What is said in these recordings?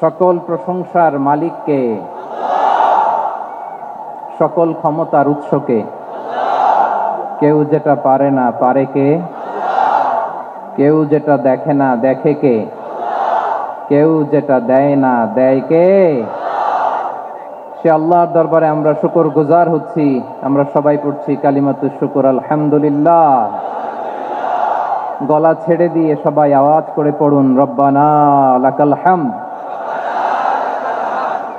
সকল প্রশংসার মালিককে। সকল ক্ষমতার উৎসকে। কেউ যেটা পারে না পারে কে? কেউ যেটা দেখে না দেখে কে? কেউ যেটা দেয় না দেয় কে? সে আল্লাহর দরবারে আমরা শুকর গুজার হচ্ছি, আমরা সবাই পড়ছি কালিমাতুর শুকর, আলহামদুলিল্লাহ। গলা ছেড়ে দিয়ে সবাই আওয়াজ করে পড়ুন, রব্বানা লাকাল হামদ।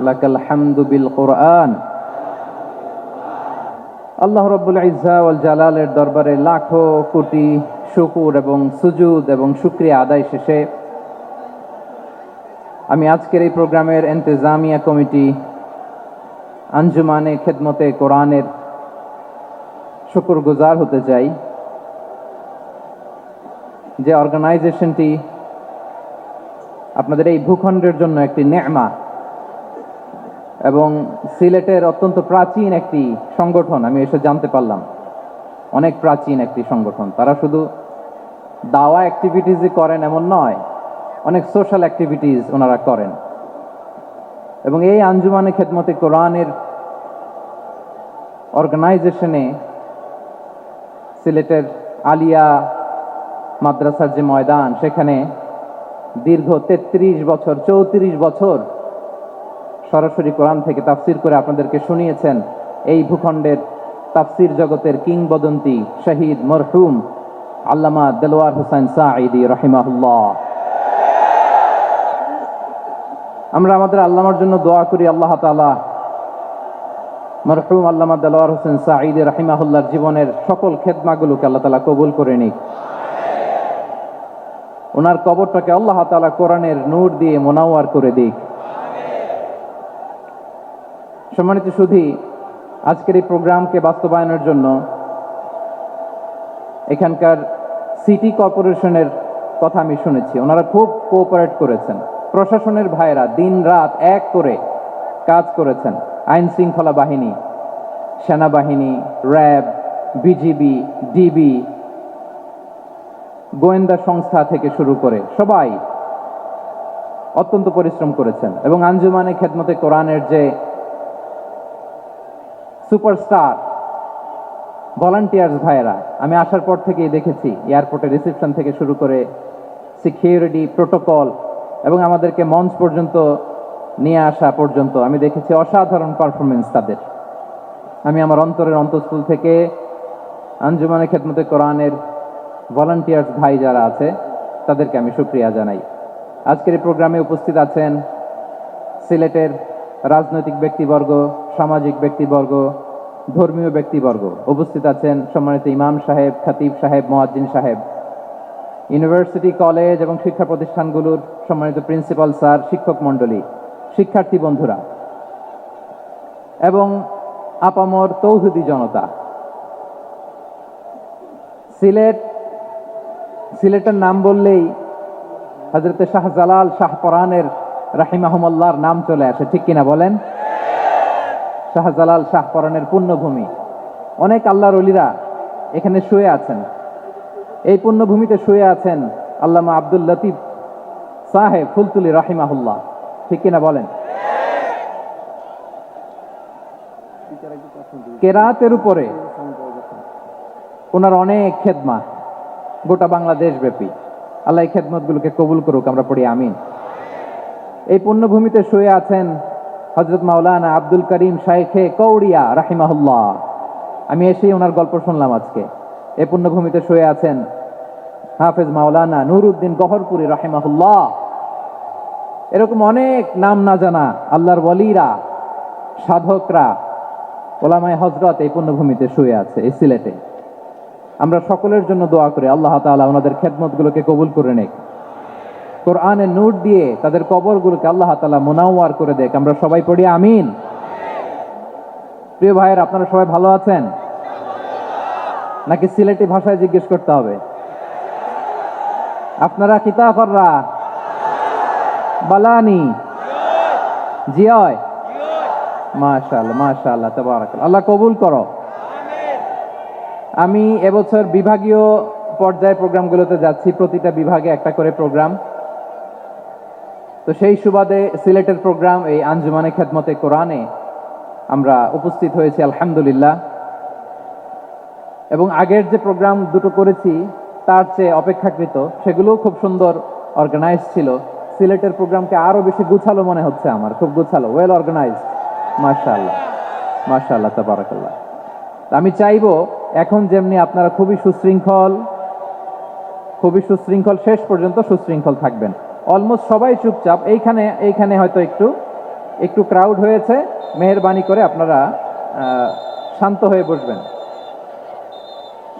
লাকাল হামদু বিল কোরআন। আল্লাহ রব্বুল ওয়াল জালালের দরবারে লাখো কোটি শুকুর এবং সুজুদ এবং আদায় শেষে আমি আজকের এই প্রোগ্রামের এন্তেজামিয়া কমিটি আঞ্জুমানে খেদমতে কোরআনের শুকুর গুজার হতে চাই। যে অর্গানাইজেশনটি আপনাদের এই ভূখণ্ডের জন্য একটি নেমা এবং সিলেটের অত্যন্ত প্রাচীন একটি সংগঠন, আমি এসে জানতে পারলাম। অনেক প্রাচীন একটি সংগঠন। তারা শুধু দাওয়া অ্যাক্টিভিটিসই করেন এমন নয়, অনেক সোশ্যাল অ্যাক্টিভিটিস ওনারা করেন। এবং এই আঞ্জুমানে খেদমতে কোরআনের অর্গানাইজেশনে সিলেটের আলিয়া মাদ্রাসার যে ময়দান, সেখানে দীর্ঘ তেত্রিশ বছর, চৌত্রিশ বছর সরাসরি কোরআন থেকে তাফসির করে আপনাদেরকে শুনিয়েছেন এই ভূখণ্ডের তাফসির জগতের কিংবদন্তি শহীদ মরহুম আল্লামা দেলোয়ার হোসেন সাঈদি রহিমাহুল্লাহ। আমরা আমাদের আল্লামার জন্য দোয়া করি আল্লাহ তালা মরহুম আল্লামা দেলোয়ার হোসেন সাঈদি রহিমাহুল্লাহর জীবনের সকল খেদমাগুলোকে আল্লাহ তালা কবুল করে নিক। ওনার কবরটাকে আল্লাহ তালা কোরআনের নূর দিয়ে মোনাওয়ার করে দিক। সম্মানিত সুধী, আজকের এই প্রোগ্রামকে বাস্তবায়নের জন্য এখানকার সিটি কর্পোরেশনের কথা আমি শুনেছি। ওনারা খুব কোঅপারেট করেছেন। প্রশাসনের ভাইরা দিন রাত এক করে কাজ করেছেন। আইন শৃঙ্খলা বাহিনী, সেনাবাহিনী, র্যাব, বিজিবি, ডিবি, গোয়েন্দা সংস্থা থেকে শুরু করে সবাই অত্যন্ত পরিশ্রম করেছেন। এবং আঞ্জুমানে খেদমতে কোরআনের যে সুপারস্টার, ভলান্টিয়ার্স ভাইয়েরা, আমি আসার পর থেকেই দেখেছি এয়ারপোর্টে রিসেপশন থেকে শুরু করে সিকিউরিটি প্রোটোকল এবং আমাদেরকে মঞ্চ পর্যন্ত নিয়ে আসা পর্যন্ত আমি দেখেছি অসাধারণ পারফরমেন্স তাদের। আমি আমার অন্তরের অন্তঃস্থল থেকে আঞ্জুমানে খেদমতে কোরআনের ভলান্টিয়ার্স ভাই যারা আছে, তাদেরকে আমি সুক্রিয়া জানাই। আজকের এই প্রোগ্রামে উপস্থিত আছেন সিলেটের রাজনৈতিক ব্যক্তিবর্গ, সামাজিক ব্যক্তিবর্গ, ধর্মীয় ব্যক্তিবর্গ উপস্থিত আছেন সম্মানিত ইমাম সাহেব, খাতিব সাহেব, মোয়াজ্জিন সাহেব। ইউনিভার্সিটি, কলেজ এবং শিক্ষা প্রতিষ্ঠানগুলোর সম্মানিত প্রিন্সিপাল স্যার, শিক্ষক মণ্ডলী, শিক্ষার্থী বন্ধুরা এবং আপামর তৌহুদি জনতা। সিলেট, সিলেটের নাম বললেই হজরতে শাহজালাল শাহপরানের রাহিমাহমল্লার নাম চলে আসে, ঠিক কিনা বলেন? শাহজালাল শাহপরানের পুণ্যভূমি। অনেক আল্লাহর অলিরা এখানে শুয়ে আছেন। এই পুণ্যভূমিতে শুয়ে আছেন আল্লামা আব্দুল লতিফ সাহেব ফুলতুলি রাহিমাহুল্লাহ, ঠিক কিনা বলেন? কেরাতের উপরে ওনার অনেক খেদমা, গোটা বাংলাদেশ ব্যাপী আল্লাহ এই খেদমতগুলোকে কবুল করুক, আমরা পড়ি আমিন। এই পুণ্যভূমিতে শুয়ে আছেন হজরত মাওলানা আব্দুল করিম শাইখে কৌড়িয়া রাহিমাহুল্লাহ। আমি এসেই ওনার গল্প শুনলাম আজকে। এই পুণ্যভূমিতে শুয়ে আছেন হাফেজ মাওলানা নুরুদ্দিন গহরপুরি রাহিমাহুল্লাহ। এরকম অনেক নাম না জানা আল্লাহর বলিরা সাধকরা, ওলামায় হজরত এই পুণ্যভূমিতে শুয়ে আছে, এই সিলেটে। আমরা সকলের জন্য দোয়া করি, আল্লাহ তাআলা ওনাদের খেদমতগুলোকে কবুল করে নেক। কোরআনের নূর দিয়ে তাদের কবরগুলোকে আল্লাহ তালা মোনাওয়ার করে দেখ আমরা সবাই পড়ি আমিন। প্রিয় ভাইয়ের, আপনারা সবাই ভালো আছেন? নাকি সিলেটি ভাষায় জিজ্ঞেস করতে হবে? আপনারা কিতাফররা বালানি? জিয়য়? মাশাআল্লাহ, তাবারাকাল্লাহ। আল্লাহ কবুল করো। আমি এবছর বিভাগীয় পর্যায়ে প্রোগ্রামগুলোতে যাচ্ছি, প্রতিটা বিভাগে একটা করে প্রোগ্রাম। তো সেই সুবাদে সিলেটের প্রোগ্রাম এই আঞ্জুমানে খেদমতে কোরআনে আমরা উপস্থিত হয়েছি, আলহামদুলিল্লাহ। এবং আগের যে প্রোগ্রাম দুটো করেছি, তার চেয়ে অপেক্ষাকৃত, সেগুলোও খুব সুন্দর অর্গানাইজ ছিল। সিলেটের প্রোগ্রামকে আরও বেশি গুছালো মনে হচ্ছে আমার, খুব গুছালো ওয়েল অর্গানাইজড মাশাআল্লাহ মাশাআল্লাহ, তাবারাকাল্লাহ। আমি চাইব, এখন যেমনি আপনারা খুবই সুশৃঙ্খল খুবই সুশৃঙ্খল, শেষ পর্যন্ত সুশৃঙ্খল থাকবেন। অলমোস্ট সবাই চুপচাপ। এইখানে এইখানে হয়তো একটু একটু ক্রাউড হয়েছে। মেহরবানি করে আপনারা শান্ত হয়ে বসবেন।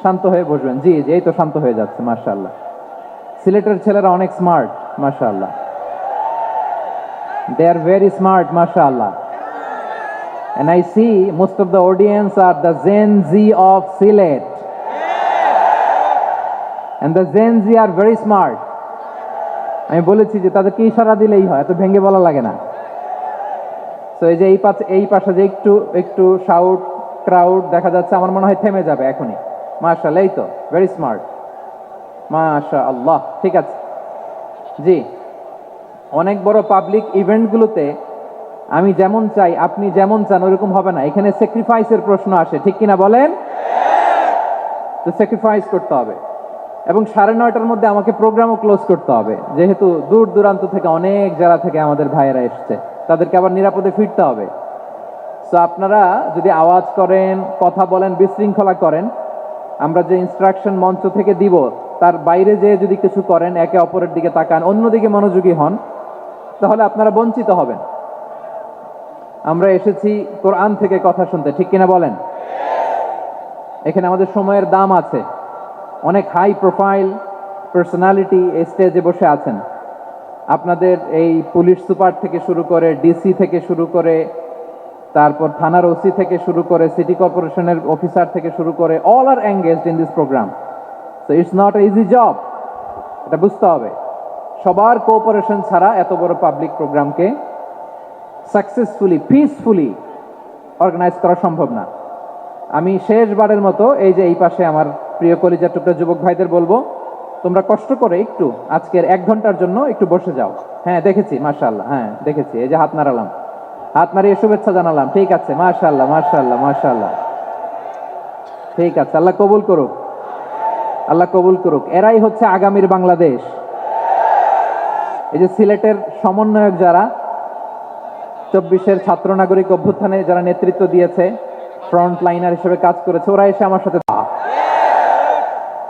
শান্ত হয়ে বসবেন। জি জি, এই তো শান্ত হয়ে যাচ্ছে, মাশাআল্লাহ। সিলেটের ছেলেরা অনেক স্মার্ট মাশাআল্লাহ। দে আর ভেরি স্মার্ট মাশাআল্লাহ। And I see most of the audience are the Gen Z of Sylhet. And the Gen Z are very smart. আমি বলেছি যে তাদেরকে ইশারা দিলেই হয়, এত ভেঙে বলা লাগে না। তো এই যে এই পাশে এই পাশে যে একটু একটু শাউট ক্রাউড দেখা যাচ্ছে, আমার মনে হয় থেমে যাবে এখনই। মাশাআল্লাহ, এই তো ভেরি স্মার্ট মাশা আল্লাহ ঠিক আছে। জি, অনেক বড় পাবলিক ইভেন্টগুলোতে আমি যেমন চাই, আপনি যেমন চান, ওরকম হবে না। এখানে স্যাক্রিফাইসের প্রশ্ন আসে, ঠিক কিনা বলেন? তো স্যাক্রিফাইস করতে হবে। এবং সাড়ে নয়টার মধ্যে আমাকে প্রোগ্রামও ক্লোজ করতে হবে। যেহেতু দূর দূরান্ত থেকে অনেক জেলা থেকে আমাদের ভাইয়েরা এসছে। তাদেরকে আবার নিরাপদে ফিরতে হবে। তো আপনারা যদি আওয়াজ করেন, কথা বলেন, বিশৃঙ্খলা করেন, আমরা যে ইনস্ট্রাকশন মঞ্চ থেকে দিব, তার বাইরে যেয়ে যদি কিছু করেন, একে অপরের দিকে তাকান, অন্যদিকে মনোযোগী হন, তাহলে আপনারা বঞ্চিত হবেন। আমরা এসেছি কোরআন থেকে কথা শুনতে, ঠিক কিনা বলেন? এখানে আমাদের সময়ের দাম আছে। অনেক হাই প্রোফাইল পার্সোনালিটি এই স্টেজে বসে আছেন। আপনাদের এই পুলিশ সুপার থেকে শুরু করে ডিসি থেকে শুরু করে, তারপর থানার ওসি থেকে শুরু করে সিটি কর্পোরেশনের অফিসার থেকে শুরু করে all are engaged in this program so it's not easy job এটা বুঝতে হবে। সবার কোঅপারেশন ছাড়া এত বড় পাবলিক প্রোগ্রামকে সাকসেসফুলি পিসফুলি অর্গানাইজ করা সম্ভব না। আমি শেষবারের মতো এই যে এই পাশে আমার প্রিয় কলিজার টুকরা যুবক ভাইদের বলব, তোমরা কষ্ট করে একটু আজকের এক ঘণ্টার জন্য একটু বসে যাও। হ্যাঁ দেখেছি, মাশাআল্লাহ হ্যাঁ দেখেছি, এই যে হাত নাড়ালাম। হাত নাড়িয়ে শুভেচ্ছা জানালাম, ঠিক আছে, মাশাআল্লাহ মাশাআল্লাহ মাশাআল্লাহ। ঠিক আছে, আল্লাহ কবুল করুক, আল্লাহ কবুল করুক। এরাই হচ্ছে আগামীর বাংলাদেশ। এই যে সিলেটের সমন্বয়ক যারা, চব্বিশের ছাত্র নাগরিক অভ্যুত্থানে যারা নেতৃত্ব দিয়েছে ফ্রন্ট লাইনার হিসেবে কাজ করেছে। ওরা এসে আমার সাথে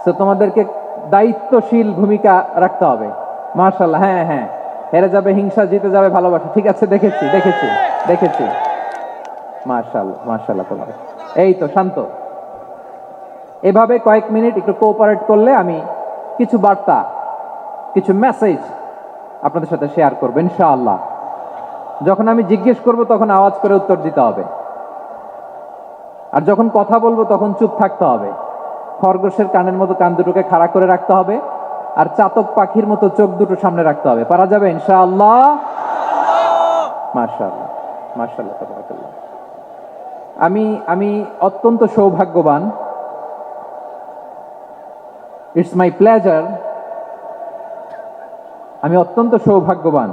তো তোমাদেরকে দায়িত্বশীল ভূমিকা রাখতে হবে। মার্শাল্লাহ হ্যাঁ হ্যাঁ। হেরে যাবে, হিংসা, জিতে যাবে, ভালোবাসা। ঠিক আছে, দেখেছি দেখেছি দেখেছি। মার্শাল্লাহ মার্শাল্লাহ তোমার এই তো, শান্ত। এভাবে কয়েক মিনিট একটু কোঅপারেট করলে আমি কিছু বার্তা, কিছু মেসেজ আপনাদের সাথে শেয়ার করব, ইনশাআল্লাহ। যখন আমি জিজ্ঞেস করব, তখন আওয়াজ করে উত্তর দিতে হবে। আর যখন কথা বলব, তখন চুপ থাকতে হবে। খরগোশের কানের মতো কান দুটোকে খাড়া করে রাখতে হবে, আর চাতক পাখির মতো চোখ দুটো সামনে রাখতে হবে। পারা যাবে, ইনশাআল্লাহ? আমি আমি অত্যন্ত সৌভাগ্যবান। ইটস মাই প্লেজার আমি অত্যন্ত সৌভাগ্যবান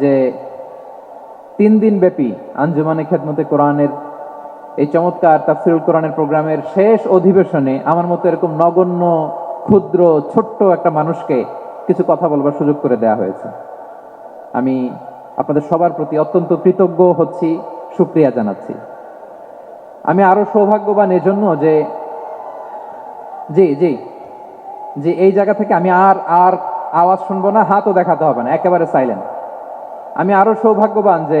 যে তিন দিন ব্যাপী আঞ্জুমানে খেদমতে কোরআনের এই চমৎকার তাফসিরুল কোরআনের প্রোগ্রামের শেষ অধিবেশনে আমার মতো এরকম নগণ্য, ক্ষুদ্র, ছোট্ট একটা মানুষকে কিছু কথা বলবার সুযোগ করে দেয়া হয়েছে। আমি আপনাদের সবার প্রতি অত্যন্ত কৃতজ্ঞ হচ্ছি, সুক্রিয়া জানাচ্ছি। আমি আরও সৌভাগ্যবান এজন্য যে, জি জি জি, এই জায়গা থেকে আমি আর আর আওয়াজ শুনব না, হাতও দেখাতে হবে না, একেবারে সাইলেন্ট আমি আরও সৌভাগ্যবান যে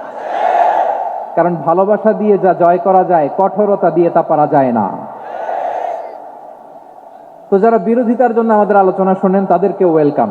কারণ ভালোবাসা দিয়ে যা জয় করা যায়, কঠোরতা দিয়ে তা পারা যায় না। তো যারা বিরোধিতার জন্য আমাদের আলোচনা শোনেন, তাদেরকে ওয়েলকাম